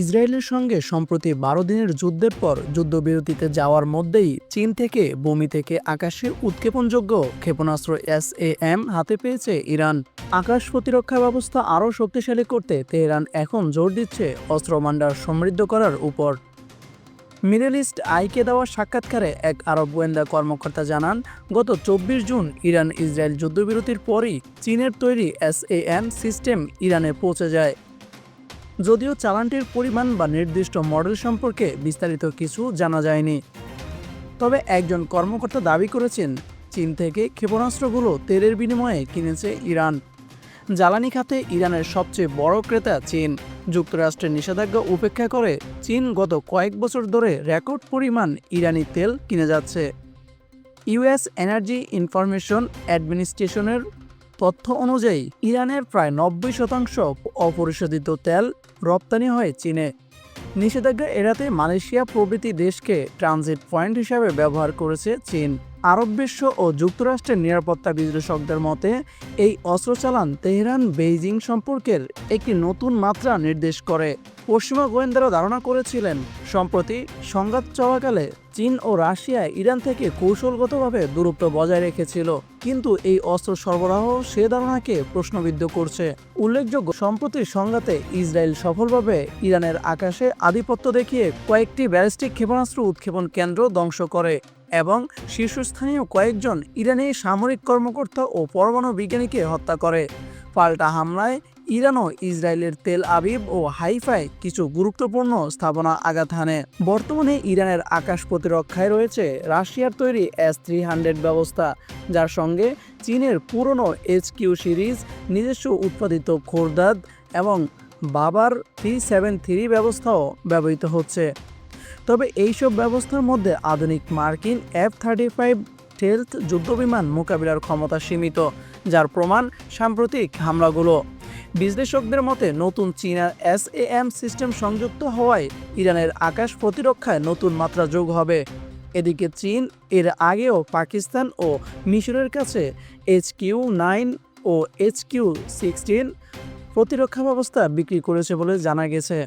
ইসরায়েলের সঙ্গে সম্প্রতি বারো দিনের যুদ্ধের পর যুদ্ধবিরতিতে যাওয়ার মধ্যেই চীন থেকে ভূমি থেকে আকাশে উৎক্ষেপণযোগ্য ক্ষেপণাস্ত্র এস এ এম হাতে পেয়েছে ইরান। আকাশ প্রতিরক্ষা ব্যবস্থা আরও শক্তিশালী করতে তেহরান এখন জোর দিচ্ছে অস্ত্র ভাণ্ডার সমৃদ্ধ করার উপর। মিডল ইস্ট আইকে দেওয়া সাক্ষাৎকারে এক আরব গোয়েন্দা কর্মকর্তা জানান, গত চব্বিশ জুন ইরান ইসরায়েল যুদ্ধবিরতির পরই চীনের তৈরি এস এম সিস্টেম ইরানে পৌঁছে যায়। যদিও চালানটির পরিমাণ বা নির্দিষ্ট মডেল সম্পর্কে বিস্তারিত কিছু জানা যায়নি। তবে একজন কর্মকর্তা দাবি করেছেন, চীন থেকে ক্ষেপণাস্ত্রগুলো তেলের বিনিময়ে কিনেছে ইরান। জ্বালানি খাতে ইরানের সবচেয়ে বড় ক্রেতা চীন। যুক্তরাষ্ট্রের নিষেধাজ্ঞা উপেক্ষা করে চীন গত কয়েক বছর ধরে রেকর্ড পরিমাণ ইরানি তেল কিনে যাচ্ছে। ইউএস এনার্জি ইনফরমেশন অ্যাডমিনিস্ট্রেশনের তথ্য অনুযায়ী, ইরানের প্রায় নব্বই শতাংশ অপরিশোধিত তেল রপ্তানি হয় চীনে। নিষেধাজ্ঞা এড়াতে মালয়েশিয়া প্রভৃতি দেশকে ট্রানজিট পয়েন্ট হিসাবে ব্যবহার করেছে চীন। আরব বিশ্ব ও যুক্তরাষ্ট্রের নিরাপত্তা বিশ্লেষকদের মতে, এই অস্ত্র চালান তেহরান বেইজিং সম্পর্কের একটি নতুন মাত্রা নির্দেশ করে। পশ্চিমা গোয়েন্দারা ধারণা করেছিলেন, সম্প্রতি সংঘাত চলাকালে চীন ও রাশিয়া ইরান থেকে কৌশলগতভাবে দূরত্ব বজায় রেখেছিল। কিন্তু এই অস্ত্র সরবরাহ সে ধারণাকে প্রশ্নবিদ্ধ করছে। উল্লেখযোগ্য, সম্প্রতি সংঘাতে ইসরায়েল সফলভাবে ইরানের আকাশে আধিপত্য দেখিয়ে কয়েকটি ব্যালিস্টিক ক্ষেপণাস্ত্র উৎক্ষেপণ কেন্দ্র ধ্বংস করে এবং শীর্ষস্থানীয় কয়েকজন ইরানি সামরিক কর্মকর্তা ও পরমাণু বিজ্ঞানীকে হত্যা করে। পাল্টা হামলায় ইরান ও ইসরায়েলের তেল আবিব ও হাইফায় কিছু গুরুত্বপূর্ণ স্থাপনা আঘাত হানে। বর্তমানে ইরানের আকাশ প্রতিরক্ষায় রয়েছে রাশিয়ার তৈরি এস থ্রি হান্ড্রেড ব্যবস্থা, যার সঙ্গে চীনের পুরনো এইচ কিউ সিরিজ, নিজস্ব উৎপাদিত খোরদাদ এবং বাবার থ্রি সেভেন থ্রি ব্যবস্থাও ব্যবহৃত হচ্ছে। তবে এইসব ব্যবস্থার মধ্যে আধুনিক মার্কিন এফ থার্টি ফাইভ টেলথ যুদ্ধবিমান মোকাবিলার ক্ষমতা সীমিত, যার প্রমাণ সাম্প্রতিক হামলাগুলো। বিশ্লেষকদের মতে, নতুন চীনা এস এম সিস্টেম সংযুক্ত হওয়ায় ইরানের আকাশ প্রতিরক্ষায় নতুন মাত্রা যোগ হবে। এদিকে চীন এর আগেও পাকিস্তান ও মিশরের কাছে এইচ কিউ নাইন ও এইচ কিউ সিক্সটিন প্রতিরক্ষা ব্যবস্থা বিক্রি করেছে বলে জানা গেছে।